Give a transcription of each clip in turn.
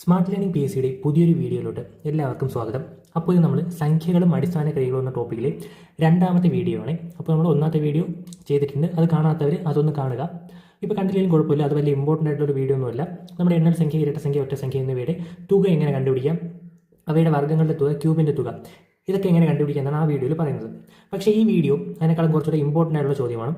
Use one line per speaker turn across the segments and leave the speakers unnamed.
Smart learning P S സിയുടെ പുതിയൊരു വീഡിയോയിലോട്ട് എല്ലാവർക്കും സ്വാഗതം. അപ്പോൾ ഇത് നമ്മൾ സംഖ്യകളും അടിസ്ഥാന ക്രിയകളും എന്ന ടോപ്പിക്കിലെ രണ്ടാമത്തെ വീഡിയോ ആണ്. അപ്പോൾ നമ്മൾ ഒന്നാമത്തെ വീഡിയോ ചെയ്തിട്ടുണ്ട്. അത് കാണാത്തവർ അതൊന്ന് കാണുക. ഇപ്പോൾ കണ്ടില്ലെങ്കിലും കുഴപ്പമില്ല. അത് വലിയ ഇമ്പോർട്ടന്റ് ആയിട്ടുള്ള വീഡിയോ ഒന്നുമല്ല. നമ്മുടെ എണ്ണൽ സംഖ്യ ഇരട്ട സംഖ്യ ഒറ്റ സംഖ്യ എന്നിവയുടെ തുക എങ്ങനെ കണ്ടുപിടിക്കാം? അവയുടെ വർഗങ്ങളുടെ തുക ക്യൂബിന്റെ തുക. ഇതൊക്കെ എങ്ങനെ കണ്ടുപിടിക്കാം എന്നാണ് ആ വീഡിയോയിൽ പറയുന്നത്. പക്ഷേ ഈ വീഡിയോ അതിനേക്കാളും കുറച്ചുകൂടെ ഇമ്പോർട്ടന്റ് ആയിട്ടുള്ള ചോദ്യമാണ്.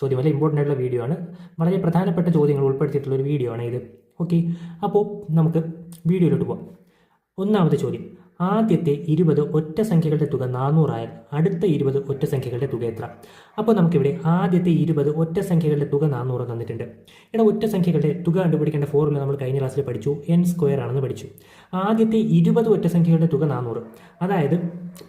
ചോദ്യമല്ല ഇമ്പോർട്ടന്റ് ആയിട്ടുള്ള വീഡിയോ ആണ്. വളരെ പ്രധാനപ്പെട്ട ചോദ്യങ്ങൾ ഉൾപ്പെടുത്തിയിട്ടുള്ള ഒരു വീഡിയോ ആണ് ഇത്. ഓക്കെ. അപ്പോൾ നമുക്ക് വീഡിയോയിലോട്ട് പോവാം. ഒന്നാമത്തെ ചോദ്യം. ആദ്യത്തെ ഇരുപത് ഒറ്റ സംഖ്യകളുടെ തുക നാനൂറായാൽ അടുത്ത ഇരുപത് ഒറ്റ സംഖ്യകളുടെ തുക എത്ര? അപ്പോൾ നമുക്കിവിടെ ആദ്യത്തെ ഇരുപത് ഒറ്റ സംഖ്യകളുടെ തുക നാനൂറ് തന്നിട്ടുണ്ട്. ഇവിടെ ഒറ്റ സംഖ്യകളുടെ തുക കണ്ടുപിടിക്കേണ്ട ഫോർമുല നമ്മൾ കഴിഞ്ഞ ക്ലാസ്സിൽ പഠിച്ചു. എൻ സ്ക്വയർ ആണെന്ന് പഠിച്ചു. ആദ്യത്തെ ഇരുപത് ഒറ്റ സംഖ്യകളുടെ തുക നാനൂറ് അതായത്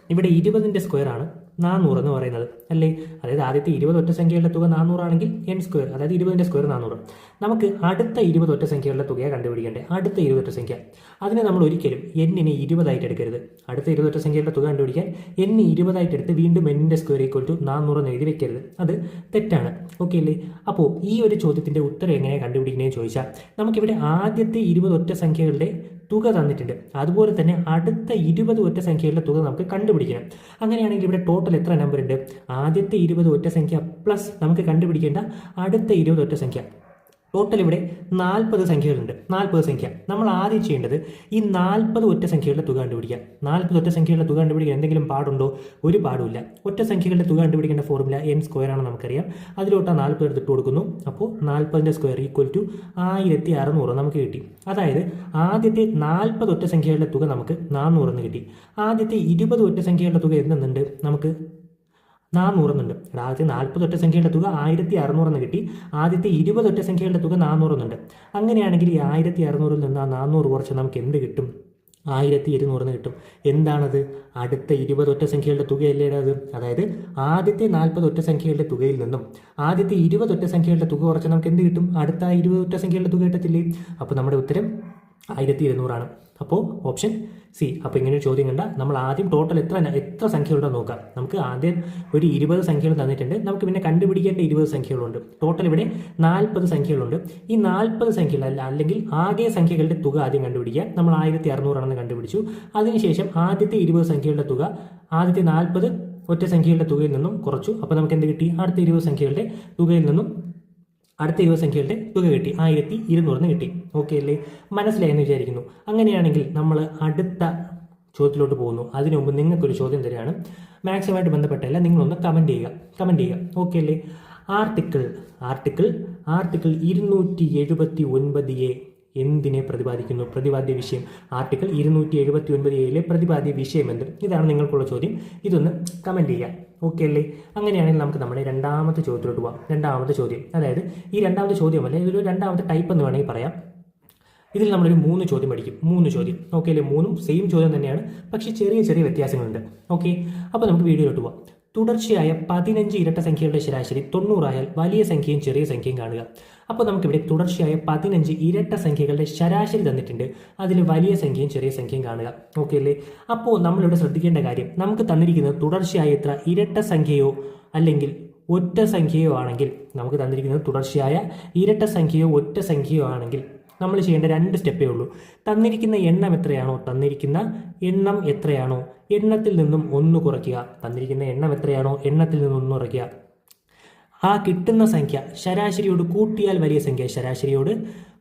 ഇവിടെ ഇരുപതിന്റെ സ്ക്വയർ ആണ് നാനൂറ് എന്ന് പറയുന്നത്. അല്ലേ? അതായത് ആദ്യത്തെ ഇരുപത് ഒറ്റ സംഖ്യകളുടെ തുക നാനൂറാണെങ്കിൽ എൻ സ്ക്വയർ അതായത് ഇരുപതിന്റെ സ്ക്വയർ നാനൂറ്. നമുക്ക് അടുത്ത ഇരുപത് ഒറ്റ സംഖ്യകളുടെ തുകയെ കണ്ടുപിടിക്കേണ്ടത് അടുത്ത ഇരുപത് സംഖ്യ. അതിനെ നമ്മൾ ഒരിക്കലും എന്നിനെ ഇരുപതായിട്ട് എടുക്കരുത്. അടുത്ത ഇരുപത് ഒറ്റ സംഖ്യകളുടെ തുക കണ്ടുപിടിക്കാൻ എന്നെ ഇരുപതായിട്ട് എടുത്ത് വീണ്ടും എന്നിന്റെ സ്ക്വയർ ഈക്വൽ ടു നാനൂറ് എന്ന് എഴുതി വെക്കരുത്. അത് തെറ്റാണ്. ഓക്കെ അല്ലേ? അപ്പോൾ ഈ ഒരു ചോദ്യത്തിന്റെ ഉത്തരം എങ്ങനെ കണ്ടുപിടിക്കുന്നതെന്ന് ചോദിച്ചാൽ നമുക്കിവിടെ ആദ്യത്തെ ഇരുപത് ഒറ്റ സംഖ്യകളുടെ തുക തന്നിട്ടുണ്ട്. അതുപോലെ തന്നെ അടുത്ത ഇരുപത് ഒറ്റ സംഖ്യയുടെ തുക നമുക്ക് കണ്ടുപിടിക്കണം. അങ്ങനെയാണെങ്കിൽ ഇവിടെ ടോട്ടൽ എത്ര നമ്പർ ഉണ്ട്? ആദ്യത്തെ ഇരുപത് ഒറ്റ സംഖ്യ പ്ലസ് നമുക്ക് കണ്ടുപിടിക്കേണ്ട അടുത്ത ഇരുപത് ഒറ്റ സംഖ്യ. ടോട്ടൽ ഇവിടെ നാൽപ്പത് സംഖ്യകളുണ്ട്. നാൽപ്പത് സംഖ്യ. നമ്മൾ ആദ്യം ചെയ്യേണ്ടത് ഈ നാൽപ്പത് ഒറ്റ സംഖ്യകളുടെ തുക കണ്ടുപിടിക്കുക. നാൽപ്പത് ഒറ്റ സംഖ്യകളുടെ തുക കണ്ടുപിടിക്കാൻ എന്തെങ്കിലും പാടുണ്ടോ? ഒരു പാടുമില്ല. ഒറ്റ സംഖ്യകളുടെ തുക കണ്ടുപിടിക്കേണ്ട ഫോർമുല എൻ സ്ക്വയർ ആണെന്ന് നമുക്കറിയാം. അതിലോട്ട് ആ നാൽപ്പത് എടുത്തിട്ട് കൊടുക്കുന്നു. അപ്പോൾ നാൽപ്പതിന്റെ സ്ക്വയർ ഈക്വൽ ടു ആയിരത്തി അറുന്നൂറ് നമുക്ക് കിട്ടി. അതായത് ആദ്യത്തെ നാൽപ്പത് ഒറ്റ സംഖ്യകളുടെ തുക നമുക്ക് നാനൂറെന്ന് കിട്ടി. ആദ്യത്തെ ഇരുപത് ഒറ്റ സംഖ്യകളുടെ തുക എന്തെന്നുണ്ട്? നമുക്ക് നാനൂറെന്നുണ്ട് ആദ്യത്തെ നാൽപ്പത് ഒറ്റ സംഖ്യയുടെ തുക ആയിരത്തി അറുന്നൂറെന്ന് കിട്ടി. ആദ്യത്തെ ഇരുപത് ഒറ്റ സംഖ്യയുടെ തുക നാനൂറെന്നുണ്ട് അങ്ങനെയാണെങ്കിൽ ഈ ആയിരത്തി അറുന്നൂറിൽ നിന്ന് ആ നാനൂറ് കുറച്ച് നമുക്ക് എന്ത് കിട്ടും? ആയിരത്തി ഇരുന്നൂറിന് കിട്ടും. എന്താണത്? അടുത്ത ഇരുപത് ഒറ്റ സംഖ്യകളുടെ തുകയല്ലേ അത്? അതായത് ആദ്യത്തെ നാൽപ്പത് ഒറ്റ സംഖ്യകളുടെ തുകയിൽ നിന്നും ആദ്യത്തെ ഇരുപത് ഒറ്റ സംഖ്യകളുടെ തുക കുറച്ച് നമുക്ക് എന്ത് കിട്ടും? അടുത്ത ഇരുപത് ഒറ്റ സംഖ്യകളുടെ തുക കിട്ടത്തില്ലേ? അപ്പോൾ നമ്മുടെ ഉത്തരം ആയിരത്തി ഇരുന്നൂറാണ് അപ്പോൾ ഓപ്ഷൻ സി അപ്പോൾ ഇങ്ങനെ ഒരു ചോദ്യം കണ്ട. നമ്മൾ ആദ്യം ടോട്ടൽ എത്ര എത്ര സംഖ്യകളുണ്ടോ നോക്കാം. നമുക്ക് ആദ്യം ഒരു ഇരുപത് സംഖ്യകൾ തന്നിട്ടുണ്ട്. നമുക്ക് പിന്നെ കണ്ടുപിടിക്കേണ്ട ഇരുപത് സംഖ്യകളുണ്ട്. ടോട്ടൽ ഇവിടെ നാൽപ്പത് സംഖ്യകളുണ്ട്. ഈ നാൽപ്പത് സംഖ്യകൾ അല്ല അല്ലെങ്കിൽ ആകെ സംഖ്യകളുടെ തുക ആദ്യം കണ്ടുപിടിക്കുക. നമ്മൾ ആയിരത്തി അറുന്നൂറാണെന്ന് കണ്ടുപിടിച്ചു. അതിനുശേഷം ആദ്യത്തെ ഇരുപത് സംഖ്യകളുടെ തുക ആദ്യത്തെ നാൽപ്പത് ഒറ്റ സംഖ്യകളുടെ തുകയിൽ നിന്നും കുറച്ചു. അപ്പോൾ നമുക്ക് എന്ത് കിട്ടി? അടുത്ത ഇരുപത് സംഖ്യകളുടെ തുകയിൽ നിന്നും അടുത്ത ഇരുപത് സംഖ്യകളുടെ തുക കിട്ടി. ആയിരത്തി ഇരുന്നൂറിന് കിട്ടി. ഓക്കെ അല്ലേ? മനസ്സിലായെന്ന് വിചാരിക്കുന്നു. അങ്ങനെയാണെങ്കിൽ നമ്മൾ അടുത്ത ചോദ്യത്തിലോട്ട് പോകുന്നു. അതിനു മുമ്പ് നിങ്ങൾക്കൊരു ചോദ്യം തരികയാണ്. മാത്സുമായിട്ട് ബന്ധപ്പെട്ടല്ല നിങ്ങളൊന്ന് കമന്റ് ചെയ്യുക. കമന്റ് ചെയ്യുക. ഓക്കെ അല്ലേ? ആർട്ടിക്കിൾ ആർട്ടിക്കിൾ ആർട്ടിക്കിൾ ഇരുന്നൂറ്റി എഴുപത്തി ഒൻപത് എ എന്തിനെ പ്രതിപാദിക്കുന്നു? പ്രതിപാദ്യ വിഷയം. ആർട്ടിക്കിൾ ഇരുന്നൂറ്റി എഴുപത്തി ഒൻപത് എയിലെ പ്രതിപാദ്യ വിഷയം എന്ത്? ഇതാണ് നിങ്ങൾക്കുള്ള ചോദ്യം. ഇതൊന്ന് കമന്റ് ചെയ്യാം ഓക്കെ അല്ലേ? അങ്ങനെയാണെങ്കിൽ നമുക്ക് നമ്മുടെ രണ്ടാമത്തെ ചോദ്യത്തിലോട്ട് പോകാം രണ്ടാമത്തെ ചോദ്യം. അതായത് ഈ രണ്ടാമത്തെ ചോദ്യം ചോദ്യമല്ല ഇതൊരു രണ്ടാമത്തെ ടൈപ്പ് എന്ന് വേണമെങ്കിൽ പറയാം. ഇതിൽ നമ്മളൊരു മൂന്ന് ചോദ്യം പഠിക്കും. മൂന്ന് ചോദ്യം. ഓക്കെ അല്ലേ? മൂന്നും സെയിം ചോദ്യം തന്നെയാണ്. പക്ഷേ ചെറിയ ചെറിയ വ്യത്യാസങ്ങളുണ്ട്. ഓക്കെ അപ്പോൾ നമുക്ക് വീഡിയോയിലോട്ട് പോകാം തുടർച്ചയായ പതിനഞ്ച് ഇരട്ട സംഖ്യകളുടെ ശരാശരി തൊണ്ണൂറായാൽ വലിയ സംഖ്യയും ചെറിയ സംഖ്യയും കാണുക. അപ്പോൾ നമുക്കിവിടെ തുടർച്ചയായ പതിനഞ്ച് ഇരട്ട സംഖ്യകളുടെ ശരാശരി തന്നിട്ടുണ്ട്. അതിൽ വലിയ സംഖ്യയും ചെറിയ സംഖ്യയും കാണുക. ഓക്കെ അല്ലേ? അപ്പോൾ നമ്മളിവിടെ ശ്രദ്ധിക്കേണ്ട കാര്യം നമുക്ക് തന്നിരിക്കുന്നത് തുടർച്ചയായ ഇത്ര ഇരട്ട സംഖ്യയോ അല്ലെങ്കിൽ ഒറ്റ സംഖ്യയോ ആണെങ്കിൽ നമുക്ക് തന്നിരിക്കുന്നത് തുടർച്ചയായ ഇരട്ട സംഖ്യയോ ഒറ്റ സംഖ്യയോ ആണെങ്കിൽ നമ്മൾ ചെയ്യേണ്ട രണ്ട് സ്റ്റെപ്പേ ഉള്ളൂ. തന്നിരിക്കുന്ന എണ്ണം എത്രയാണോ തന്നിരിക്കുന്ന എണ്ണം എത്രയാണോ എണ്ണത്തിൽ നിന്നും ഒന്ന് കുറയ്ക്കുക. തന്നിരിക്കുന്ന എണ്ണം എത്രയാണോ എണ്ണത്തിൽ നിന്നും ഒന്ന് കുറയ്ക്കുക. ആ കിട്ടുന്ന സംഖ്യ ശരാശരിയോട് കൂട്ടിയാൽ വലിയ സംഖ്യ ശരാശരിയോട്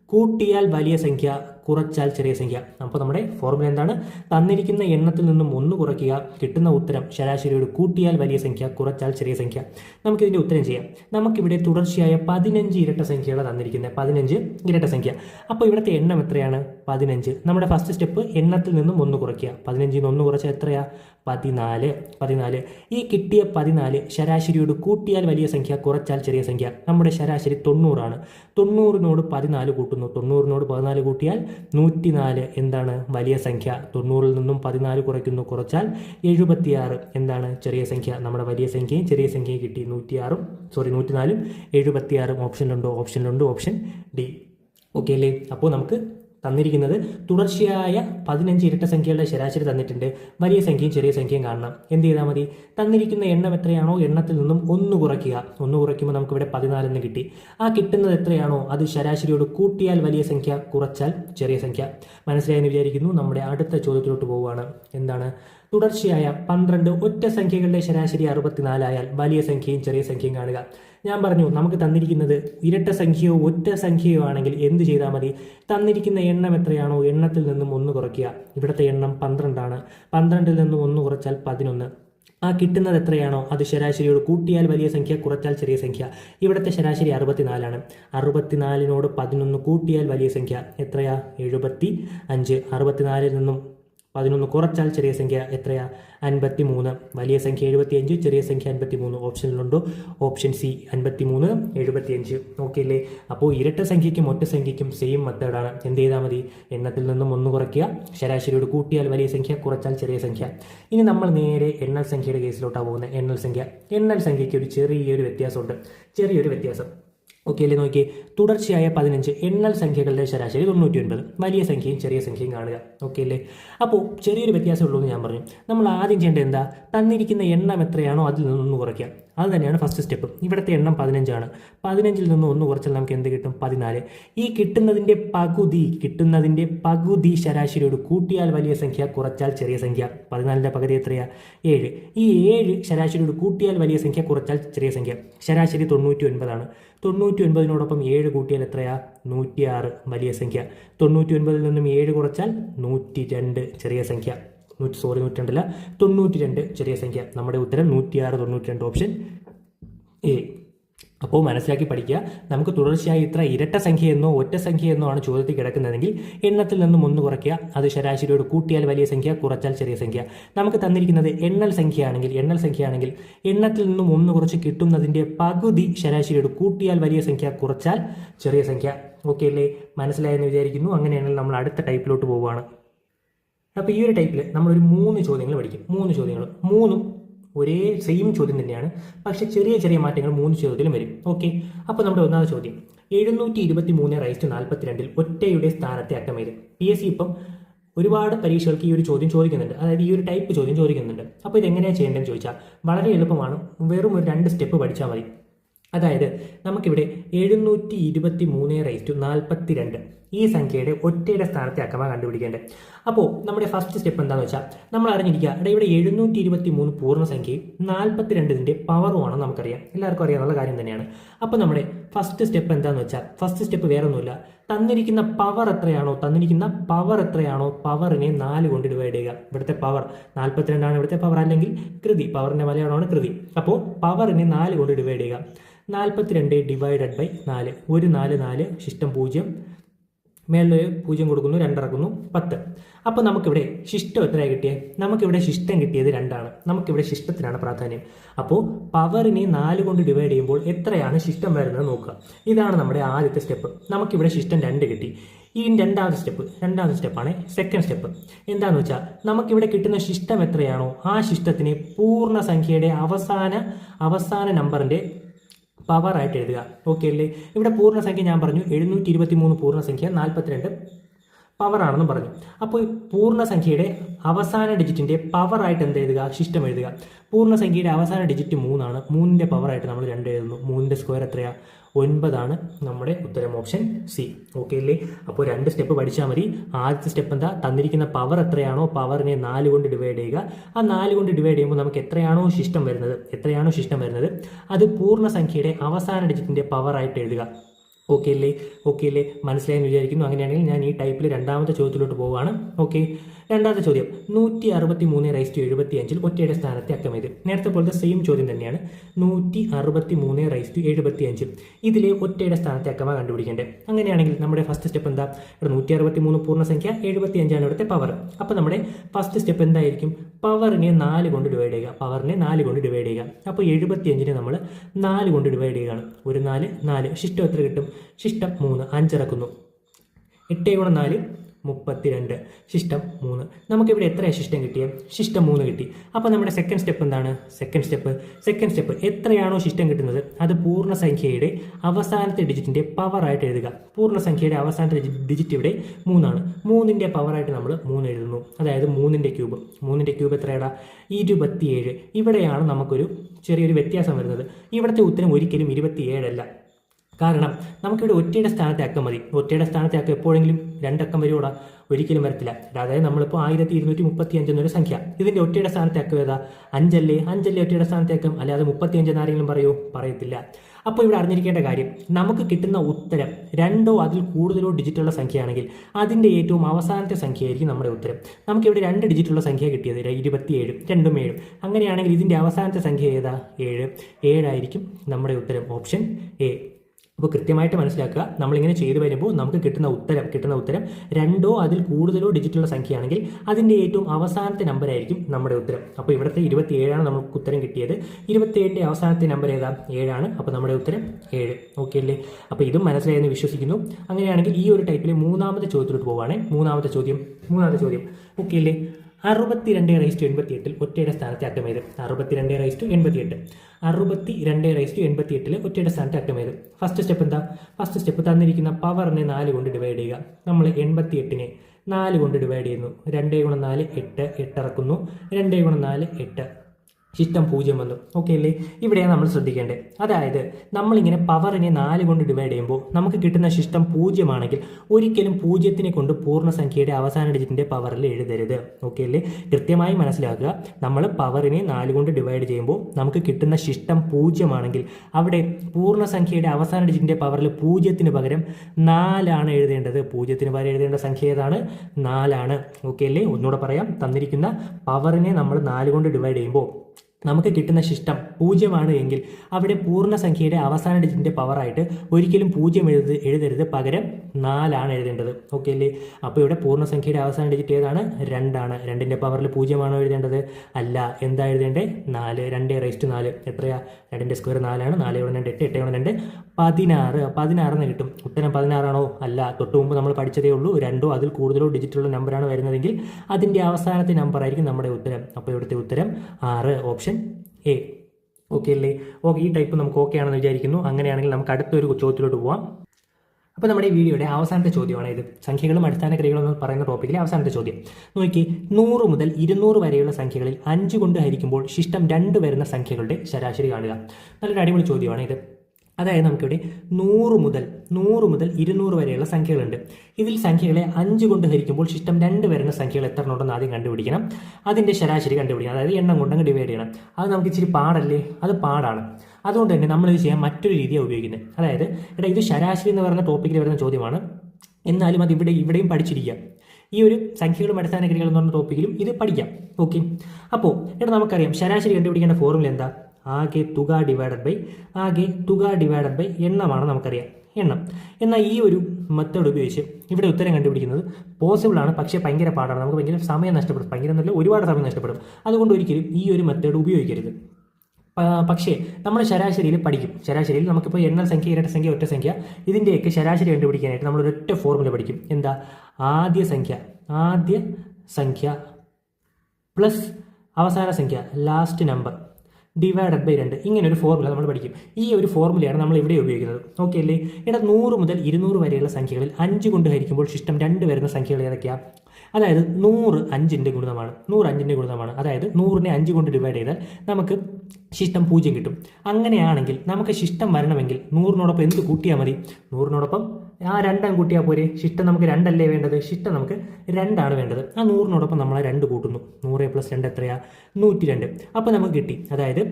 കൂട്ടിയാൽ വലിയ സംഖ്യ കുറച്ചാൽ ചെറിയ സംഖ്യ. അപ്പോൾ നമ്മുടെ ഫോർമുല എന്താണ്? തന്നിരിക്കുന്ന എണ്ണത്തിൽ നിന്നും ഒന്ന് കുറയ്ക്കുക. കിട്ടുന്ന ഉത്തരം ശരാശരിയോട് കൂട്ടിയാൽ വലിയ സംഖ്യ കുറച്ചാൽ ചെറിയ സംഖ്യ. നമുക്കിതിന്റെ ഉത്തരം ചെയ്യാം. നമുക്കിവിടെ തുടർച്ചയായ പതിനഞ്ച് ഇരട്ട സംഖ്യകൾ തന്നിരിക്കുന്നത് പതിനഞ്ച് ഇരട്ട സംഖ്യ. അപ്പോൾ ഇവിടുത്തെ എണ്ണം എത്രയാണ്? പതിനഞ്ച്. നമ്മുടെ ഫസ്റ്റ് സ്റ്റെപ്പ് എണ്ണത്തിൽ നിന്നും ഒന്ന് കുറയ്ക്കുക. പതിനഞ്ചിൽ നിന്ന് ഒന്ന് കുറച്ചാൽ എത്രയാ? പതിനാല്. പതിനാല്. ഈ കിട്ടിയ പതിനാല് ശരാശരിയോട് കൂട്ടിയാൽ വലിയ സംഖ്യ കുറച്ചാൽ ചെറിയ സംഖ്യ. നമ്മുടെ ശരാശരി തൊണ്ണൂറാണ്. തൊണ്ണൂറിനോട് പതിനാല് കൂട്ടുന്നു. തൊണ്ണൂറിനോട് പതിനാല് കൂട്ടിയാൽ നൂറ്റിനാല്. എന്താണ്? വലിയ സംഖ്യ. തൊണ്ണൂറിൽ നിന്നും പതിനാല് കുറയ്ക്കുന്നു. കുറച്ചാൽ എഴുപത്തിയാറ്. എന്താണ്? ചെറിയ സംഖ്യ. നമ്മുടെ വലിയ സംഖ്യയും ചെറിയ സംഖ്യയും കിട്ടി. നൂറ്റിയാറും സോറി നൂറ്റിനാലും എഴുപത്തിയാറും. ഓപ്ഷനിലുണ്ടോ? ഓപ്ഷനിലുണ്ട്. Option D. ഓക്കെ അല്ലേ? അപ്പോൾ നമുക്ക് തന്നിരിക്കുന്നത്. തുടർച്ചയായ പതിനഞ്ച് ഇരട്ട സംഖ്യകളുടെ ശരാശരി തന്നിട്ടുണ്ട്. വലിയ സംഖ്യയും ചെറിയ സംഖ്യയും കാണണം. എന്ത് ചെയ്താൽ മതി? തന്നിരിക്കുന്ന എണ്ണം എത്രയാണോ എണ്ണത്തിൽ നിന്നും ഒന്ന് കുറയ്ക്കുക. ഒന്ന് കുറയ്ക്കുമ്പോൾ നമുക്ക് ഇവിടെ പതിനാലെന്ന് കിട്ടി. ആ കിട്ടുന്നത് എത്രയാണോ? അത് ശരാശരിയോട് കൂട്ടിയാൽ വലിയ സംഖ്യ കുറച്ചാൽ ചെറിയ സംഖ്യ. മനസ്സിലായെന്ന് വിചാരിക്കുന്നു. നമ്മുടെ അടുത്ത ചോദ്യത്തിലോട്ട് പോവുകയാണ്. എന്താണ്? തുടർച്ചയായ പന്ത്രണ്ട് ഒറ്റ സംഖ്യകളുടെ ശരാശരി അറുപത്തിനാലായാൽ വലിയ സംഖ്യയും ചെറിയ സംഖ്യയും കാണുക. ഞാൻ പറഞ്ഞു നമുക്ക് തന്നിരിക്കുന്നത് ഇരട്ട സംഖ്യയോ ഒറ്റ സംഖ്യയോ ആണെങ്കിൽ എന്ത് ചെയ്താൽ മതി? തന്നിരിക്കുന്ന എണ്ണം എത്രയാണോ എണ്ണത്തിൽ നിന്നും ഒന്ന് കുറയ്ക്കുക. ഇവിടുത്തെ എണ്ണം പന്ത്രണ്ടാണ്. പന്ത്രണ്ടിൽ നിന്നും ഒന്ന് കുറച്ചാൽ പതിനൊന്ന്. ആ കിട്ടുന്നത് എത്രയാണോ? അത് ശരാശരിയോട് കൂട്ടിയാൽ വലിയ സംഖ്യ കുറച്ചാൽ ചെറിയ സംഖ്യ. ഇവിടുത്തെ ശരാശരി അറുപത്തിനാലാണ്. അറുപത്തിനാലിനോട് പതിനൊന്ന് കൂട്ടിയാൽ വലിയ സംഖ്യ. എത്രയാ? എഴുപത്തി അഞ്ച് അറുപത്തിനാലിൽ നിന്നും പതിനൊന്ന് കുറച്ചാൽ ചെറിയ സംഖ്യ എത്രയാ? അൻപത്തി മൂന്ന് വലിയ സംഖ്യ എഴുപത്തിയഞ്ച് ചെറിയ സംഖ്യ അൻപത്തി മൂന്ന് ഓപ്ഷനിലുണ്ടോ? ഓപ്ഷൻ സി അൻപത്തി മൂന്ന് എഴുപത്തിയഞ്ച്. ഓക്കെ അല്ലേ അപ്പോൾ ഇരട്ട സംഖ്യയ്ക്കും ഒറ്റ സംഖ്യയ്ക്കും സെയിം മെത്തേഡാണ് എന്ത് ചെയ്താൽ മതി? എണ്ണത്തിൽ നിന്നും ഒന്ന് കുറയ്ക്കുക. ശരാശരിയോട് കൂട്ടിയാൽ വലിയ സംഖ്യ കുറച്ചാൽ ചെറിയ സംഖ്യ. ഇനി നമ്മൾ നേരെ എണ്ണൽ സംഖ്യയുടെ കേസിലോട്ടാണ് പോകുന്നത്. എണ്ണൽ സംഖ്യ. എണ്ണൽ സംഖ്യയ്ക്ക് ഒരു ചെറിയൊരു വ്യത്യാസമുണ്ട്. ചെറിയൊരു വ്യത്യാസം. ഓക്കെ അല്ലേ നോക്കി തുടർച്ചയായ പതിനഞ്ച് എണ്ണൽ സംഖ്യകളുടെ ശരാശരി തൊണ്ണൂറ്റി ഒൻപത് വലിയ സംഖ്യയും ചെറിയ സംഖ്യയും കാണുക. ഓക്കെ അല്ലേ അപ്പോൾ ചെറിയൊരു വ്യത്യാസമുള്ളൂ എന്ന് ഞാൻ പറഞ്ഞു. നമ്മൾ ആദ്യം ചെയ്യേണ്ടത് എന്താ? തന്നിരിക്കുന്ന എണ്ണം എത്രയാണോ അതിൽ നിന്നൊന്ന് കുറയ്ക്കുക. അത് തന്നെയാണ് ഫസ്റ്റ് സ്റ്റെപ്പ് ഇവിടുത്തെ എണ്ണം പതിനഞ്ചാണ്. പതിനഞ്ചിൽ നിന്ന് ഒന്ന് കുറച്ചാൽ നമുക്ക് എന്ത് കിട്ടും? പതിനാല്. ഈ കിട്ടുന്നതിന്റെ പകുതി കിട്ടുന്നതിന്റെ പകുതി ശരാശരിയോട് കൂട്ടിയാൽ വലിയ സംഖ്യ കുറച്ചാൽ ചെറിയ സംഖ്യ. പതിനാലിന്റെ പകുതി എത്രയാ? ഏഴ്. ഈ ഏഴ് ശരാശരിയോട് കൂട്ടിയാൽ വലിയ സംഖ്യ കുറച്ചാൽ ചെറിയ സംഖ്യ. ശരാശരി തൊണ്ണൂറ്റി ഒൻപതാണ് തൊണ്ണൂറ്റി ഒൻപതിനോടൊപ്പം ഏഴ് കൂട്ടിയാൽ എത്രയാ? നൂറ്റിയാറ് വലിയ സംഖ്യ. തൊണ്ണൂറ്റി ഒൻപതിൽ നിന്നും ഏഴ് കുറച്ചാൽ നൂറ്റി രണ്ട് ചെറിയ സംഖ്യ. നൂറ്റി സോറി നൂറ്റി രണ്ടല്ല തൊണ്ണൂറ്റി രണ്ട് ചെറിയ സംഖ്യ. നമ്മുടെ ഉത്തരം നൂറ്റിയാറ് തൊണ്ണൂറ്റി രണ്ട് ഓപ്ഷൻ എ അപ്പോൾ മനസ്സിലാക്കി പഠിക്കുക. നമുക്ക് തുടർച്ചയായി ഇത്ര ഇരട്ട സംഖ്യയെന്നോ ഒറ്റ സംഖ്യയെന്നോ ആണ് ചോദ്യത്തിൽ കിടക്കുന്നതെങ്കിൽ എണ്ണത്തിൽ നിന്നും ഒന്ന് കുറയ്ക്കുക. അത് ശരാശരിയോട് കൂട്ടിയാൽ വലിയ സംഖ്യ കുറച്ചാൽ ചെറിയ സംഖ്യ. നമുക്ക് തന്നിരിക്കുന്നത് എണ്ണൽ സംഖ്യയാണെങ്കിൽ എണ്ണൽ സംഖ്യയാണെങ്കിൽ എണ്ണത്തിൽ നിന്നും ഒന്ന് കുറച്ച് കിട്ടുന്നതിന്റെ പകുതി ശരാശരിയോട് കൂട്ടിയാൽ വലിയ സംഖ്യ കുറച്ചാൽ ചെറിയ സംഖ്യ. ഓക്കെ അല്ലേ? മനസ്സിലായെന്ന് വിചാരിക്കുന്നു. അങ്ങനെയാണെങ്കിൽ നമ്മൾ അടുത്ത ടൈപ്പിലോട്ട് പോവുകയാണ്. അപ്പോൾ ഈ ഒരു ടൈപ്പിൽ നമ്മളൊരു മൂന്ന് ചോദ്യങ്ങൾ പഠിക്കും. മൂന്ന് ചോദ്യങ്ങൾ. മൂന്നും ഒരേ സെയിം ചോദ്യം തന്നെയാണ്. പക്ഷേ ചെറിയ ചെറിയ മാറ്റങ്ങൾ മൂന്ന് ചോദ്യത്തിലും വരും. ഓക്കെ അപ്പോൾ നമ്മുടെ ഒന്നാമത്തെ ചോദ്യം. എഴുന്നൂറ്റി ഇരുപത്തി മൂന്ന് റൈസ്റ്റ് നാൽപ്പത്തിരണ്ടിൽ ഒറ്റയുടെ സ്ഥാനത്തെ അക്കമേത് പി എസ് സി ഇപ്പം ഒരുപാട് പരീക്ഷകൾക്ക് ഈ ഒരു ചോദ്യം ചോദിക്കുന്നുണ്ട്. അതായത് ഈ ഒരു ടൈപ്പ് ചോദ്യം ചോദിക്കുന്നുണ്ട്. അപ്പോൾ ഇത് എങ്ങനെയാണ് ചെയ്യേണ്ടതെന്ന് ചോദിച്ചാൽ വളരെ എളുപ്പമാണ്. വെറും ഒരു രണ്ട് സ്റ്റെപ്പ് പഠിച്ചാൽ മതി. അതായത് നമുക്കിവിടെ എഴുന്നൂറ്റി ഇരുപത്തി മൂന്ന് റൈസ്റ്റു നാൽപ്പത്തി രണ്ട് ഈ സംഖ്യയുടെ ഒറ്റയുടെ സ്ഥാനത്തെ അക്കമ കണ്ടുപിടിക്കേണ്ടത്. അപ്പോൾ നമ്മുടെ ഫസ്റ്റ് സ്റ്റെപ്പ് എന്താണെന്ന് വെച്ചാൽ നമ്മൾ അറിഞ്ഞിരിക്കുക ഇവിടെ ഇവിടെ എഴുന്നൂറ്റി ഇരുപത്തി മൂന്ന് പൂർണസംഖ്യയും നാൽപ്പത്തിരണ്ടിന്റെ പവറുമാണ് നമുക്കറിയാം. എല്ലാവർക്കും അറിയാവുന്ന കാര്യം തന്നെയാണ്. അപ്പോൾ നമ്മുടെ ഫസ്റ്റ് സ്റ്റെപ്പ് എന്താണെന്ന് വെച്ചാൽ ഫസ്റ്റ് സ്റ്റെപ്പ് വേറെ ഒന്നുമില്ല തന്നിരിക്കുന്ന പവർ എത്രയാണോ തന്നിരിക്കുന്ന പവർ എത്രയാണോ പവറിനെ നാല് കൊണ്ട് ഡിവൈഡ് ചെയ്യുക. ഇവിടുത്തെ പവർ നാൽപ്പത്തിരണ്ടാണ് ഇവിടുത്തെ പവർ അല്ലെങ്കിൽ കൃതി. പവറിന്റെ മലയാളമാണ് കൃതി. അപ്പോൾ പവറിനെ നാല് കൊണ്ട് ഡിവൈഡ് ചെയ്യുക. നാൽപ്പത്തിരണ്ട് ഡിവൈഡഡ് ബൈ നാല്. ഒരു നാല് നാല് ശിഷ്ടം പൂജ്യം. മേളിൽ പൂജ്യം കൊടുക്കുന്നു രണ്ടിറക്കുന്നു പത്ത്. അപ്പോൾ നമുക്കിവിടെ ശിഷ്ടം എത്രയാണ് കിട്ടിയത് നമുക്കിവിടെ ശിഷ്ടം കിട്ടിയത് രണ്ടാണ്. നമുക്കിവിടെ ശിഷ്ടത്തിനാണ് പ്രാധാന്യം. അപ്പോൾ പവറിനെ നാല് കൊണ്ട് ഡിവൈഡ് ചെയ്യുമ്പോൾ എത്രയാണ് ശിഷ്ടം വരുന്നത് നോക്കുക. ഇതാണ് നമ്മുടെ ആദ്യത്തെ സ്റ്റെപ്പ് നമുക്കിവിടെ ശിഷ്ടം രണ്ട് കിട്ടി. ഈ രണ്ടാമത്തെ സ്റ്റെപ്പ് രണ്ടാമത്തെ സ്റ്റെപ്പാണ് സെക്കൻഡ് സ്റ്റെപ്പ് എന്താണെന്ന് വെച്ചാൽ നമുക്കിവിടെ കിട്ടുന്ന ശിഷ്ടം എത്രയാണോ ആ ശിഷ്ടത്തിന് പൂർണസംഖ്യയുടെ അവസാന അവസാന നമ്പറിന്റെ പവറായിട്ട് എഴുതുക. ഓക്കെ അല്ലേ? ഇവിടെ പൂർണസംഖ്യ ഞാൻ പറഞ്ഞു. എഴുന്നൂറ്റി ഇരുപത്തി മൂന്ന് പൂർണസംഖ്യ നാൽപ്പത്തിരണ്ട് പവറാണെന്ന് പറഞ്ഞു. അപ്പോൾ പൂർണസംഖ്യയുടെ അവസാന ഡിജിറ്റിന്റെ പവറായിട്ട് എന്ത് എഴുതുക? ശിഷ്ടം എഴുതുക. പൂർണസംഖ്യയുടെ അവസാന ഡിജിറ്റ് മൂന്നാണ്. മൂന്നിന്റെ പവറായിട്ട് നമ്മൾ രണ്ട് എഴുതുന്നു. മൂന്നിന്റെ സ്ക്വയർ എത്രയാ? ഒൻപതാണ് നമ്മുടെ ഉത്തരം ഓപ്ഷൻ സി. ഓക്കെ അല്ലേ? അപ്പോൾ രണ്ട് സ്റ്റെപ്പ് പഠിച്ചാൽ മതി. ആദ്യത്തെ സ്റ്റെപ്പ് എന്താ? തന്നിരിക്കുന്ന പവർ എത്രയാണോ പവറിനെ നാല് കൊണ്ട് ഡിവൈഡ് ചെയ്യുക. ആ നാല് കൊണ്ട് ഡിവൈഡ് ചെയ്യുമ്പോൾ നമുക്ക് എത്രയാണോ ശിഷ്ടം വരുന്നത്? എത്രയാണോ ശിഷ്ടം വരുന്നത്? അത് പൂർണസംഖ്യയുടെ അവസാന ഡിജിറ്റിന്റെ പവറായിട്ട് എഴുതുക. ഓക്കെ അല്ലേ? ഓക്കെ അല്ലേ? മനസ്സിലായെന്ന് വിചാരിക്കുന്നു. അങ്ങനെയാണെങ്കിൽ ഞാൻ ഈ ടൈപ്പിൽ രണ്ടാമത്തെ ചോദ്യത്തിലോട്ട് പോവുകയാണ്. ഓക്കെ രണ്ടാമത്തെ ചോദ്യം. നൂറ്റി അറുപത്തി മൂന്ന് റൈസ് ടു എഴുപത്തി അഞ്ചിൽ ഒറ്റയുടെ സ്ഥാനത്തെ അക്കം അക്കമേത് നേരത്തെ പോലത്തെ സെയിം ചോദ്യം തന്നെയാണ്. നൂറ്റി അറുപത്തി മൂന്ന് റൈസ് ടു എഴുപത്തി അഞ്ചിൽ ഇതിലെ ഒറ്റയുടെ സ്ഥാനത്തെ അക്കമ കണ്ടുപിടിക്കേണ്ടത് അങ്ങനെയാണെങ്കിൽ നമ്മുടെ ഫസ്റ്റ് സ്റ്റെപ്പ് എന്താ? ഇവിടെ നൂറ്റി അറുപത്തി മൂന്ന് പൂർണസംഖ്യ എഴുപത്തി അഞ്ചാണ് ഇവിടുത്തെ പവർ അപ്പോൾ നമ്മുടെ ഫസ്റ്റ് സ്റ്റെപ്പ് എന്തായിരിക്കും? പവറിനെ നാല് കൊണ്ട് ഡിവൈഡ് ചെയ്യുക. പവറിനെ നാല് കൊണ്ട് ഡിവൈഡ് ചെയ്യുക. അപ്പോൾ എഴുപത്തി അഞ്ചിനെ നമ്മൾ നാല് കൊണ്ട് ഡിവൈഡ് ചെയ്യുകയാണ്. ഒരു നാല് നാല്. ശിഷ്ടം എത്ര കിട്ടും? ശിഷ്ടം മൂന്ന്. അഞ്ചിറക്കുന്നു എട്ട് ഗുണം നാല് മുപ്പത്തിരണ്ട്. ശിഷ്ടം മൂന്ന്. നമുക്കിവിടെ എത്ര ശിഷ്ടം കിട്ടിയത് ശിഷ്ടം മൂന്ന് കിട്ടി. അപ്പോൾ നമ്മുടെ സെക്കൻഡ് സ്റ്റെപ്പ് എന്താണ്? സെക്കൻഡ് സ്റ്റെപ്പ് സെക്കൻഡ് സ്റ്റെപ്പ് എത്രയാണോ ശിഷ്ടം കിട്ടുന്നത്? അത് പൂർണസംഖ്യയുടെ അവസാനത്തെ ഡിജിറ്റിന്റെ പവറായിട്ട് എഴുതുക. പൂർണസംഖ്യയുടെ അവസാനത്തെ ഡിജിറ്റ് ഇവിടെ മൂന്നാണ്. മൂന്നിന്റെ പവറായിട്ട് നമ്മൾ മൂന്ന് എഴുതുന്നു. അതായത് മൂന്നിന്റെ ക്യൂബ് മൂന്നിന്റെ ക്യൂബ് എത്രയാടാ? ഇരുപത്തിയേഴ്. ഇവിടെയാണ് നമുക്കൊരു ചെറിയൊരു വ്യത്യാസം വരുന്നത്. ഇവിടുത്തെ ഉത്തരം ഒരിക്കലും ഇരുപത്തിയേഴല്ല. കാരണം നമുക്കിവിടെ ഒറ്റയുടെ സ്ഥാനത്തെ അക്കം മതി. ഒറ്റയുടെ സ്ഥാനത്തെ അക്കം എപ്പോഴെങ്കിലും രണ്ടക്കം വരെയോടെ ഒരിക്കലും വരത്തില്ല. അതായത് നമ്മളിപ്പോൾ ആയിരത്തി ഇരുന്നൂറ്റി മുപ്പത്തി അഞ്ച് എന്നൊരു സംഖ്യ. ഇതിന്റെ ഒറ്റയുടെ സ്ഥാനത്തെ അക്കം ഏതാ? അഞ്ചല്ലേ? അഞ്ചല്ലേ ഒറ്റയുടെ സ്ഥാനത്തെ അക്കം അല്ലാതെ മുപ്പത്തി അഞ്ച് എന്നാരെങ്കിലും പറയൂ? പറയത്തില്ല. അപ്പോൾ ഇവിടെ അറിഞ്ഞിരിക്കേണ്ട കാര്യം നമുക്ക് കിട്ടുന്ന ഉത്തരം രണ്ടോ അതിൽ കൂടുതലോ ഡിജിറ്റുള്ള സംഖ്യയാണെങ്കിൽ അതിന്റെ ഏറ്റവും അവസാനത്തെ സംഖ്യയായിരിക്കും നമ്മുടെ ഉത്തരം. നമുക്കിവിടെ രണ്ട് ഡിജിറ്റുള്ള സംഖ്യ കിട്ടിയത് ഇരുപത്തിയേഴ് രണ്ടും ഏഴും. അങ്ങനെയാണെങ്കിൽ ഇതിന്റെ അവസാനത്തെ സംഖ്യ ഏതാ? ഏഴ്. ഏഴായിരിക്കും നമ്മുടെ ഉത്തരം. Option A. അപ്പോൾ കൃത്യമായിട്ട് മനസ്സിലാക്കുക. നമ്മളിങ്ങനെ ചെയ്തു വരുമ്പോൾ നമുക്ക് കിട്ടുന്ന ഉത്തരം കിട്ടുന്ന ഉത്തരം രണ്ടോ അതിൽ കൂടുതലോ ഡിജിറ്റുള്ള സംഖ്യയാണെങ്കിൽ അതിന്റെ ഏറ്റവും അവസാനത്തെ നമ്പർ ആയിരിക്കും നമ്മുടെ ഉത്തരം. അപ്പോൾ ഇവിടുത്തെ ഇരുപത്തി ഏഴാണ് നമുക്ക് ഉത്തരം കിട്ടിയത്. ഇരുപത്തിയേഴിന്റെ അവസാനത്തെ നമ്പർ ഏതാ? ഏഴാണ്. അപ്പോൾ നമ്മുടെ ഉത്തരം ഏഴ്. ഓക്കെ അല്ലേ? അപ്പോൾ ഇതും മനസ്സിലായെന്ന് വിശ്വസിക്കുന്നു. അങ്ങനെയാണെങ്കിൽ ഈ ഒരു ടൈപ്പിലെ മൂന്നാമത്തെ ചോദ്യത്തിലോട്ട് പോവുകയാണെങ്കിൽ മൂന്നാമത്തെ ചോദ്യം. മൂന്നാമത്തെ ചോദ്യം. ഓക്കെ അല്ലേ? അറുപത്തിരണ്ട് റൈസ് ടു എൺപത്തി എട്ടിൽ ഒറ്റയുടെ സ്ഥാനത്തെ അക്കമേത് അറുപത്തിരണ്ട് റൈസ് ടു എൺപത്തി എട്ട് അറുപത്തി രണ്ട് റൈസ് ടു എൺപത്തി എട്ടിൽ ഒറ്റയുടെ സ്ഥാനത്ത് അക്കമേത് ഫസ്റ്റ് സ്റ്റെപ്പ് എന്താ? ഫസ്റ്റ് സ്റ്റെപ്പ് തന്നിരിക്കുന്ന പവറിനെ നാല് കൊണ്ട് ഡിവൈഡ് ചെയ്യുക. നമ്മൾ എൺപത്തി എട്ടിനെ നാല് കൊണ്ട് ഡിവൈഡ് ചെയ്യുന്നു. രണ്ടേ ഗുണം നാല് എട്ട് എട്ട് ഇറക്കുന്നു. രണ്ടേ ഗുണം നാല് എട്ട്. ശിഷ്ടം പൂജ്യം വന്നു. ഓക്കെ അല്ലേ? ഇവിടെയാണ് നമ്മൾ ശ്രദ്ധിക്കേണ്ടത്. അതായത് നമ്മളിങ്ങനെ പവറിനെ നാല് കൊണ്ട് ഡിവൈഡ് ചെയ്യുമ്പോൾ നമുക്ക് കിട്ടുന്ന ശിഷ്ടം പൂജ്യമാണെങ്കിൽ ഒരിക്കലും പൂജ്യത്തിനെ കൊണ്ട് പൂർണസംഖ്യയുടെ അവസാന ഡിജിറ്റിന്റെ പവറിൽ എഴുതരുത്. ഓക്കെ അല്ലേ? കൃത്യമായി മനസ്സിലാക്കുക. നമ്മൾ പവറിനെ നാല് കൊണ്ട് ഡിവൈഡ് ചെയ്യുമ്പോൾ നമുക്ക് കിട്ടുന്ന ശിഷ്ടം പൂജ്യമാണെങ്കിൽ അവിടെ പൂർണസംഖ്യയുടെ അവസാന ഡിജിറ്റിന്റെ പവറിൽ പൂജ്യത്തിന് പകരം നാലാണ് എഴുതേണ്ടത്. പൂജ്യത്തിന് പകരം എഴുതേണ്ട സംഖ്യ ഏതാണ്? നാലാണ്. ഓക്കെ അല്ലേ? ഒന്നുകൂടെ പറയാം. തന്നിരിക്കുന്ന പവറിനെ നമ്മൾ നാല് കൊണ്ട് ഡിവൈഡ് ചെയ്യുമ്പോൾ നമുക്ക് കിട്ടുന്ന ശിഷ്ടം പൂജ്യമാണ് എങ്കിൽ അവിടെ പൂർണസംഖ്യയുടെ അവസാന ഡിജിറ്റിന്റെ പവറായിട്ട് ഒരിക്കലും പൂജ്യം എഴുത എഴുതരുത്. പകരം നാലാണ് എഴുതേണ്ടത്. ഓക്കെ അല്ലേ? അപ്പോൾ ഇവിടെ പൂർണസംഖ്യയുടെ അവസാന ഡിജിറ്റ് ഏതാണ്? രണ്ടാണ്. രണ്ടിന്റെ പവറിൽ പൂജ്യമാണോ എഴുതേണ്ടത്? അല്ല. എന്താ എഴുതേണ്ടത് നാല്. രണ്ട് റേസ്റ്റ് നാല്. എത്രയാ? രണ്ടിന്റെ സ്ക്വയർ നാലാണ്. നാല് ഗുണം രണ്ട് എട്ട് എട്ട് ഗുണം രണ്ട് പതിനാറ്. പതിനാറെന്ന് കിട്ടും. ഉത്തരം പതിനാറാണോ? അല്ല. തൊട്ട് മുമ്പ് നമ്മൾ പഠിച്ചതേ ഉള്ളൂ. രണ്ടോ അതിൽ കൂടുതലോ ഡിജിറ്റുള്ള നമ്പറാണ് വരുന്നതെങ്കിൽ അതിന്റെ അവസാനത്തെ നമ്പറായിരിക്കും നമ്മുടെ ഉത്തരം. അപ്പോൾ ഇവിടുത്തെ ഉത്തരം ആറ്. ഓപ്ഷൻ എ ഓക്കെ അല്ലേ? ഓക്കെ ഈ ടൈപ്പ് നമുക്ക് ഓക്കെ ആണെന്ന് വിചാരിക്കുന്നു. അങ്ങനെയാണെങ്കിൽ നമുക്ക് അടുത്തൊരു ചോദ്യത്തിലോട്ട് പോവാം. അപ്പോൾ നമ്മുടെ ഈ വീഡിയോയുടെ അവസാനത്തെ ചോദ്യമാണ് ഇത്. സംഖ്യകളും അടിസ്ഥാന ക്രിയകളും എന്ന് പറയുന്ന ടോപ്പിക്കിലെ അവസാനത്തെ ചോദ്യം. നോക്കി നൂറ് മുതൽ ഇരുന്നൂറ് വരെയുള്ള സംഖ്യകളിൽ അഞ്ച് കൊണ്ട് ഹരിക്കുമ്പോൾ ശിഷ്ടം രണ്ട് വരുന്ന സംഖ്യകളുടെ ശരാശരി കാണുക. നല്ലൊരു അടിപൊളി ചോദ്യമാണ് ഇത്. അതായത് നമുക്കിവിടെ നൂറ് മുതൽ നൂറ് മുതൽ ഇരുന്നൂറ് വരെയുള്ള സംഖ്യകളുണ്ട്. ഇതിൽ സംഖ്യകളെ അഞ്ച് കൊണ്ട് ഹരിക്കുമ്പോൾ ശിഷ്ടം രണ്ട് വരുന്ന സംഖ്യകൾ എത്ര ഉണ്ടെന്ന് ആദ്യം കണ്ടുപിടിക്കണം. അതിന്റെ ശരാശരി കണ്ടുപിടിക്കണം. അതായത് എണ്ണം കൊണ്ടങ്ങ് ഡിവൈഡ് ചെയ്യണം. അത് നമുക്ക് ഇച്ചിരി പാടല്ലേ? അത് പാടാണ്. അതുകൊണ്ട് തന്നെ നമ്മളിത് ചെയ്യാൻ മറ്റൊരു രീതിയാണ് ഉപയോഗിക്കുന്നത്. അതായത് എടാ ഇത് ശരാശരി എന്ന് പറയുന്ന ടോപ്പിക്കിൽ വരുന്ന ചോദ്യമാണ്. എന്നാലും അത് ഇവിടെ ഇവിടെയും പഠിച്ചിരിക്കാം ഈ ഒരു സംഖ്യകളും അടിസ്ഥാന ക്രിയകൾ എന്ന് പറഞ്ഞ ടോപ്പിക്കിലും ഇത് പഠിക്കാം. ഓക്കെ അപ്പോൾ എടാ നമുക്കറിയാം. ശരാശരി കണ്ടുപിടിക്കേണ്ട ഫോർമുല എന്താ? ആകെ തുക ഡിവൈഡഡ് ബൈ ആകെ തുക ഡിവൈഡഡ് ബൈ എണ്ണമാണ് നമുക്കറിയാം. എണ്ണം. എന്നാൽ ഈ ഒരു മെത്തേഡ് ഉപയോഗിച്ച് ഇവിടെ ഉത്തരം കണ്ടുപിടിക്കുന്നത് പോസിബിൾ ആണ് പക്ഷേ ഭയങ്കര പാടാണ്. നമുക്ക് ഭയങ്കര സമയം നഷ്ടപ്പെടും. ഭയങ്കര നല്ല ഒരുപാട് സമയം നഷ്ടപ്പെടും. അതുകൊണ്ട് ഒരിക്കലും ഈ ഒരു മെത്തേഡ് ഉപയോഗിക്കരുത്. പക്ഷേ നമ്മൾ ശരാശരിയിൽ പഠിക്കും. ശരാശരിയിൽ നമുക്കിപ്പോൾ എണ്ണൽ സംഖ്യ ഇരട്ട സംഖ്യ ഒറ്റ സംഖ്യ ഇതിന്റെയൊക്കെ ശരാശരി കണ്ടുപിടിക്കാനായിട്ട് നമ്മൾ ഒരൊറ്റ ഫോർമുല പഠിക്കും. എന്താ? ആദ്യ സംഖ്യ ആദ്യ സംഖ്യ പ്ലസ് അവസാന സംഖ്യ ലാസ്റ്റ് നമ്പർ ഡിവൈഡഡ് ബൈ രണ്ട്. ഇങ്ങനെ ഒരു ഫോർമുല നമ്മൾ പഠിക്കും. ഈ ഒരു ഫോർമുലയാണ് നമ്മൾ ഇവിടെ ഉപയോഗിക്കുന്നത്. ഓക്കെ അല്ലേ? ഇവിടെ നൂറ് മുതൽ ഇരുന്നൂറ് വരെയുള്ള സംഖ്യകളിൽ അഞ്ച് കൊണ്ട് ഹരിക്കുമ്പോൾ ശിഷ്ടം രണ്ട് വരുന്ന സംഖ്യകൾ ഏതൊക്കെയാണ് അതായത് നൂറ് അഞ്ചിന്റെ ഗുണിതമാണ്. നൂറ് അഞ്ചിന്റെ ഗുണിതമാണ്. അതായത് നൂറിനെ അഞ്ച് കൊണ്ട് ഡിവൈഡ് ചെയ്താൽ നമുക്ക് ശിഷ്ടം പൂജ്യം കിട്ടും. അങ്ങനെയാണെങ്കിൽ നമുക്ക് ശിഷ്ടം വരണമെങ്കിൽ നൂറിനോടൊപ്പം എന്ത് കൂട്ടിയാൽ മതി? നൂറിനോടൊപ്പം ആ രണ്ടാം കൂട്ടിയാൽ പോരെ. ശിഷ്ടം നമുക്ക് രണ്ടല്ലേ വേണ്ടത്? ശിഷ്ടം നമുക്ക് രണ്ടാണ് വേണ്ടത്. ആ നൂറിനോടൊപ്പം നമ്മൾ രണ്ട് കൂട്ടുന്നു. നൂറ് പ്ലസ് രണ്ട് എത്രയാ? നൂറ്റി രണ്ട് അപ്പോൾ നമുക്ക് കിട്ടി. അതായത്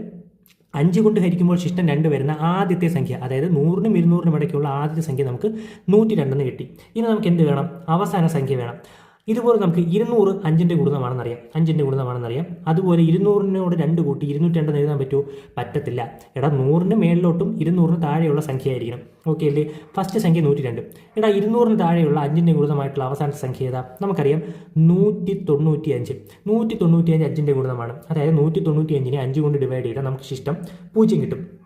അഞ്ച് കൊണ്ട് ഹരിക്കുമ്പോൾ ശിഷ്ടം രണ്ട് വരുന്ന ആദ്യത്തെ സംഖ്യ അതായത് നൂറിനും ഇരുന്നൂറിനും ഇടയ്ക്കുള്ള ആദ്യത്തെ സംഖ്യ നമുക്ക് നൂറ്റി രണ്ടെന്ന് കിട്ടി. ഇനി നമുക്ക് എന്ത് വേണം? അവസാന സംഖ്യ വേണം. ഇതുപോലെ നമുക്ക് ഇരുന്നൂറ് അഞ്ചിന്റെ ഗുണിതമാണെന്നറിയാം. അഞ്ചിന്റെ ഗുണിതമാണെന്നറിയാം. അതുപോലെ ഇരുന്നൂറിനോട് രണ്ട് കൂട്ടി ഇരുന്നൂറ്റി രണ്ടെന്ന് എഴുതാൻ പറ്റുമോ? പറ്റത്തില്ല. എടാ നൂറിന് മേളിലോട്ടും ഇരുന്നൂറിന് താഴെയുള്ള സംഖ്യ ആയിരിക്കണം ഓക്കെ അല്ലേ? ഫസ്റ്റ് സംഖ്യ നൂറ്റി രണ്ട് എടാ ഇരുന്നൂറിന് താഴെയുള്ള അഞ്ചിന്റെ ഗുണിതമായിട്ടുള്ള അവസാന സംഖ്യ ഏതാ? നമുക്കറിയാം നൂറ്റി തൊണ്ണൂറ്റി അഞ്ച് നൂറ്റി തൊണ്ണൂറ്റി അഞ്ച് അഞ്ചിന്റെ ഗുണിതമാണ്. അതായത് നൂറ്റി തൊണ്ണൂറ്റി അഞ്ചിനെ അഞ്ച് കൊണ്ട് ഡിവൈഡ് ചെയ്താൽ നമുക്ക് ശിഷ്ടം പൂജ്യം കിട്ടും.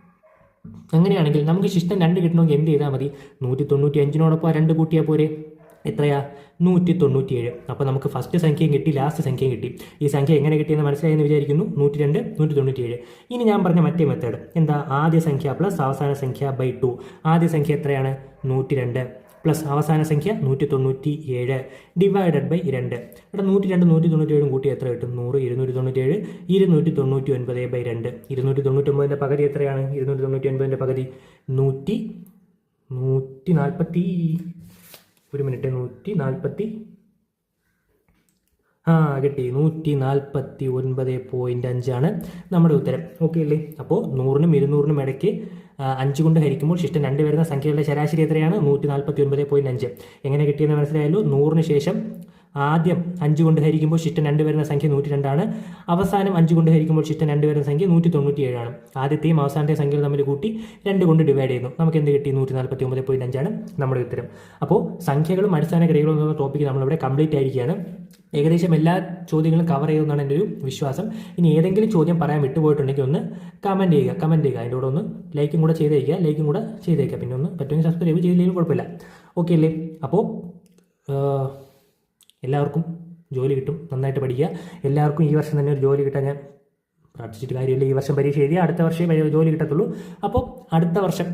അങ്ങനെയാണെങ്കിൽ നമുക്ക് ശിഷ്ടം രണ്ട് കിട്ടണമെങ്കിൽ എന്ത് ചെയ്താൽ മതി? നൂറ്റി തൊണ്ണൂറ്റി അഞ്ചിനോടൊപ്പം രണ്ട് കൂട്ടിയാൽ പോരെ? എത്രയാ? നൂറ്റി തൊണ്ണൂറ്റിയേഴ് അപ്പോൾ നമുക്ക് ഫസ്റ്റ് സംഖ്യയും കിട്ടി ലാസ്റ്റ് സംഖ്യയും കിട്ടി. ഈ സംഖ്യ എങ്ങനെ കിട്ടിയെന്ന് മനസ്സിലായെന്ന് വിചാരിക്കുന്നു? നൂറ്റി രണ്ട് നൂറ്റി തൊണ്ണൂറ്റിയേഴ് ഇനി ഞാൻ പറഞ്ഞ മറ്റേ മെത്തേഡ് എന്താ? ആദ്യ സംഖ്യ പ്ലസ് അവസാന സംഖ്യ ബൈ ടു ആദ്യ സംഖ്യ എത്രയാണ്? നൂറ്റി രണ്ട് പ്ലസ് അവസാന സംഖ്യ നൂറ്റി തൊണ്ണൂറ്റി ഏഴ് ഡിവൈഡഡ് ബൈ രണ്ട്. ഇവിടെ നൂറ്റി രണ്ട് നൂറ്റി തൊണ്ണൂറ്റി ഏഴും കൂട്ടി എത്ര കിട്ടും? നൂറ് ഇരുന്നൂറ്റി തൊണ്ണൂറ്റി ഏഴ് ഇരുന്നൂറ്റി തൊണ്ണൂറ്റി ഒൻപത് ബൈ രണ്ട്. ഇരുന്നൂറ്റി തൊണ്ണൂറ്റി ഒമ്പതിന്റെ പകുതി എത്രയാണ്? ഇരുന്നൂറ്റി തൊണ്ണൂറ്റി ഒൻപതിന്റെ പകുതി നൂറ്റി നൂറ്റി നാൽപ്പത്തി ഒരു മിനിറ്റ് നൂറ്റി നാൽപ്പത്തി ആ കിട്ടി. നൂറ്റി നാൽപ്പത്തി ഒൻപത് പോയിന്റ് അഞ്ചാണ് നമ്മുടെ ഉത്തരം. ഓക്കെ അല്ലേ? അപ്പോൾ നൂറിനും ഇരുന്നൂറിനും ഇടയ്ക്ക് അഞ്ച് കൊണ്ട് ഹരിക്കുമ്പോൾ ശിഷ്ടം രണ്ട് വരുന്ന സംഖ്യകളുടെ ശരാശരി എത്രയാണ്? നൂറ്റി നാൽപ്പത്തി ഒൻപത് പോയിന്റ് അഞ്ച്. എങ്ങനെ കിട്ടിയെന്ന് മനസ്സിലായല്ലോ? നൂറിന് ശേഷം ആദ്യം അഞ്ച് കൊണ്ട് ഹരിക്കുമ്പോൾ ശിഷ്ടം രണ്ട് വരുന്ന സംഖ്യ നൂറ്റി രണ്ടാണ് അവസാനം അഞ്ച് കൊണ്ട് ഹരിക്കുമ്പോൾ ശിഷ്ടം രണ്ട് വരുന്ന സംഖ്യ നൂറ്റി തൊണ്ണൂറ്റി ഏഴാണ് ആദ്യത്തെയും അവസാനത്തെയും സംഖ്യകൾ തമ്മിൽ കൂട്ടി രണ്ട് കൊണ്ട് ഡിവൈഡ് ചെയ്യുന്നു. നമുക്ക് എന്ത് കിട്ടി? നൂറ്റി നാൽപ്പത്തി ഒമ്പത് പോയിന്റ് അഞ്ചാണ് നമ്മുടെ ഉത്തരം. അപ്പോൾ സംഖ്യകളും അടിസ്ഥാന ക്രിയകളും എന്ന ടോപ്പിക്ക് നമ്മളിവിടെ കംപ്ലീറ്റ് ആയിരിക്കുകയാണ്. ഏകദേശം എല്ലാ ചോദ്യങ്ങളും കവർ ചെയ്തെന്നാണ് എന്റെ ഒരു വിശ്വാസം. ഇനി ഏതെങ്കിലും ചോദ്യം പറയാൻ വിട്ടുപോയിട്ടുണ്ടെങ്കിൽ ഒന്ന് കമന്റ് ചെയ്യുക. കമന്റ് ചെയ്യുക. അതിന്റെ കൂടെ ഒന്ന് ലൈക്കും കൂടെ ചെയ്തേക്കുക ലൈക്കും കൂടെ ചെയ്തേക്കുക പിന്നെ ഒന്ന് പറ്റുമെങ്കിൽ സബ്സ്ക്രൈബ് ചെയ്തില്ലെങ്കിലും കുഴപ്പമില്ല. ഓക്കെ അല്ലേ? അപ്പോൾ എല്ലാവർക്കും ജോലി കിട്ടും നന്നായിട്ട് പഠിക്കുക. എല്ലാവർക്കും ഈ വർഷം തന്നെ ഒരു ജോലി കിട്ടാൻ ഞാൻ പ്രാർത്ഥിച്ചിട്ട് കാര്യമില്ല. ഈ വർഷം പരീക്ഷ എഴുതിയാൽ അടുത്ത വർഷമേ ജോലി കിട്ടത്തുള്ളൂ. അപ്പോൾ അടുത്ത വർഷം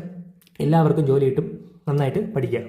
എല്ലാവർക്കും ജോലി കിട്ടും നന്നായിട്ട് പഠിക്കുക.